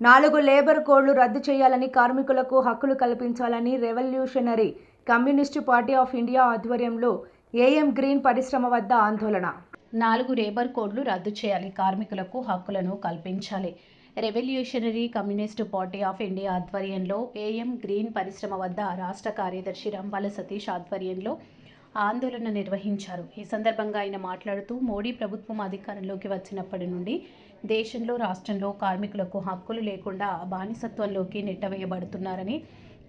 నాలుగు లేబర్ కోడ్లు రద్దు చేయాలని కార్మికులకు హక్కులు కల్పించాలని revolutionary communist party of India ఆధ్వర్యంలో ఏఎం గ్రీన్ పరిశ్రమ వద్ద ఆందోళన. నాలుగు లేబర్ కోడ్లు రద్దు చేయాలి. కార్మికులకు హక్కులను కల్పించాలి. Revolutionary communist party of India ఆధ్వర్యంలో ఏఎం గ్రీన్ పరిశ్రమ వద్ద రాష్ట్ర కార్యదర్శి రంబాల సతీష్ ఆధ్వర్యంలో ఆందోళన నిర్వహించారు. ఈ సందర్భంగా ఆయన మాట్లాడుతూ మోడీ ప్రభుత్వం అధికారంలోకి వచ్చినప్పటి నుండి దేశంలో రాష్ట్రంలో కార్మికులకు హక్కులు లేకుండా బానిసత్వంలోకి నెట్టవేయబడుతున్నారని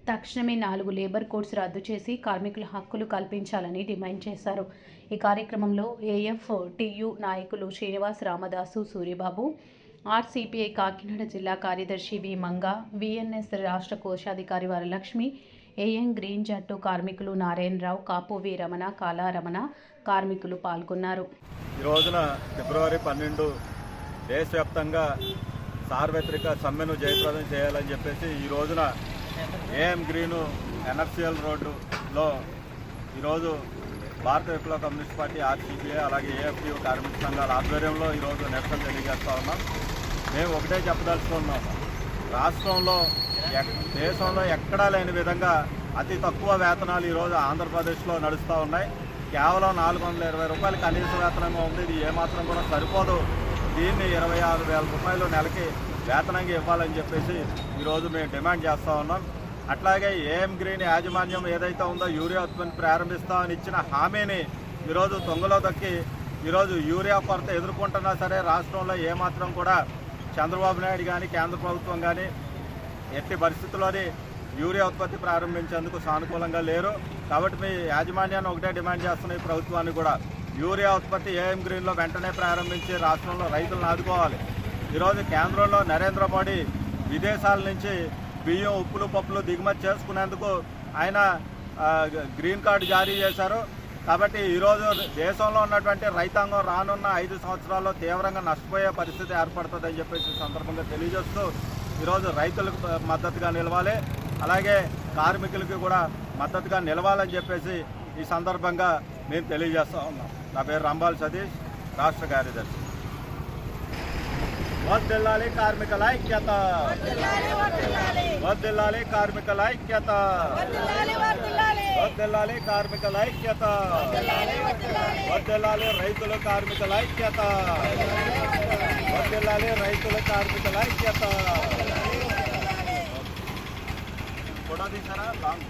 తక్షణమే నాలుగు లేబర్ కోడ్స్ రద్దు చేసి కార్మికుల హక్కులు కల్పించాలని డిమాండ్ చేశారు. ఈ కార్యక్రమంలో ఏఎఫ్ టియు నాయకులు శ్రీనివాస్ రామదాసు సూర్యబాబు ఆర్సిపిఐ కాకినాడ జిల్లా కార్యదర్శి వి మంగ విఎన్ఎస్ రాష్ట్ర కోశాధికారి వరలక్ష్మి ఏఎం గ్రీన్ జట్టు కార్మికులు నారాయణరావు కాపు వీరమణ కాలారమణ కార్మికులు పాల్గొన్నారు. ఈ రోజున ఫిబ్రవరి పన్నెండు దేశవ్యాప్తంగా సార్వత్రిక సమ్మెను జయప్రదం చేయాలని చెప్పేసి ఈ రోజున ఏఎం గ్రీను ఎన్ఎఫ్సిఎల్ రోడ్డులో ఈరోజు భారత విప్లవ కమ్యూనిస్ట్ పార్టీ ఆర్సీపీఏ అలాగే ఏఎఫ్టీఓ కార్మిక సంఘాల ఆధ్వర్యంలో ఈరోజు నిరసన తెలియజేస్తా ఉన్నాం. మేము ఒకటే చెప్పదలుచుకున్నాం రాష్ట్రంలో దేశంలో ఎక్కడా లేని విధంగా అతి తక్కువ వేతనాలు ఈరోజు ఆంధ్రప్రదేశ్లో నడుస్తూ ఉన్నాయి. కేవలం నాలుగు వందల ఇరవై రూపాయలు కనీస వేతనంగా ఉంది. ఇది ఏమాత్రం కూడా సరిపోదు. దీన్ని ఇరవై ఆరు వేల రూపాయలు నెలకి వేతనంగా ఇవ్వాలని చెప్పేసి ఈరోజు మేము డిమాండ్ చేస్తూ ఉన్నాం. అట్లాగే ఏఎం గ్రీన్ యాజమాన్యం ఏదైతే ఉందో యూరియా ఉత్పత్తి ప్రారంభిస్తామని ఇచ్చిన హామీని ఈరోజు తొంగలో దక్కి ఈరోజు యూరియా కొరత ఎదుర్కొంటున్నా సరే రాష్ట్రంలో ఏమాత్రం కూడా చంద్రబాబు నాయుడు కానీ కేంద్ర ప్రభుత్వం కానీ ఎట్టి పరిస్థితుల్లోని యూరియా ఉత్పత్తి ప్రారంభించేందుకు సానుకూలంగా లేరు. కాబట్టి మీ యాజమాన్యాన్ని ఒకటే డిమాండ్ చేస్తున్న ఈ ప్రభుత్వాన్ని కూడా యూరియా ఉత్పత్తి ఏఎం గ్రీన్లో వెంటనే ప్రారంభించి రాష్ట్రంలో రైతులను ఆదుకోవాలి. ఈరోజు కేంద్రంలో నరేంద్ర మోడీ విదేశాల నుంచి బియ్యం ఉప్పులు పప్పులు దిగుమతి చేసుకునేందుకు ఆయన గ్రీన్ కార్డు జారీ చేశారు. కాబట్టి ఈరోజు దేశంలో ఉన్నటువంటి రైతాంగం రానున్న ఐదు సంవత్సరాల్లో తీవ్రంగా నష్టపోయే పరిస్థితి ఏర్పడుతుందని చెప్పేసి సందర్భంగా తెలియజేస్తూ ఈరోజు రైతులకు మద్దతుగా నిలవాలి. అలాగే కార్మికులకి కూడా మద్దతుగా నిలవాలని చెప్పేసి ఈ సందర్భంగా మేము తెలియజేస్తా ఉన్నాం. నా పేరు రంబాల్ సతీష్ రాష్ట్ర కార్యదర్శి. వద్దెల్లాలి కార్మికుల ఐక్యత. వద్దెల్లాలి కార్మికుల ఐక్యత. వద్దెల్లాలి కార్మికుల ఐక్యత. వద్దెల్లాలి రైతుల కార్మికుల ఐక్యత. వద్దెల్లాలి రైతుల కార్మికుల ఐక్యత కూడా తీసారా? లాంగ్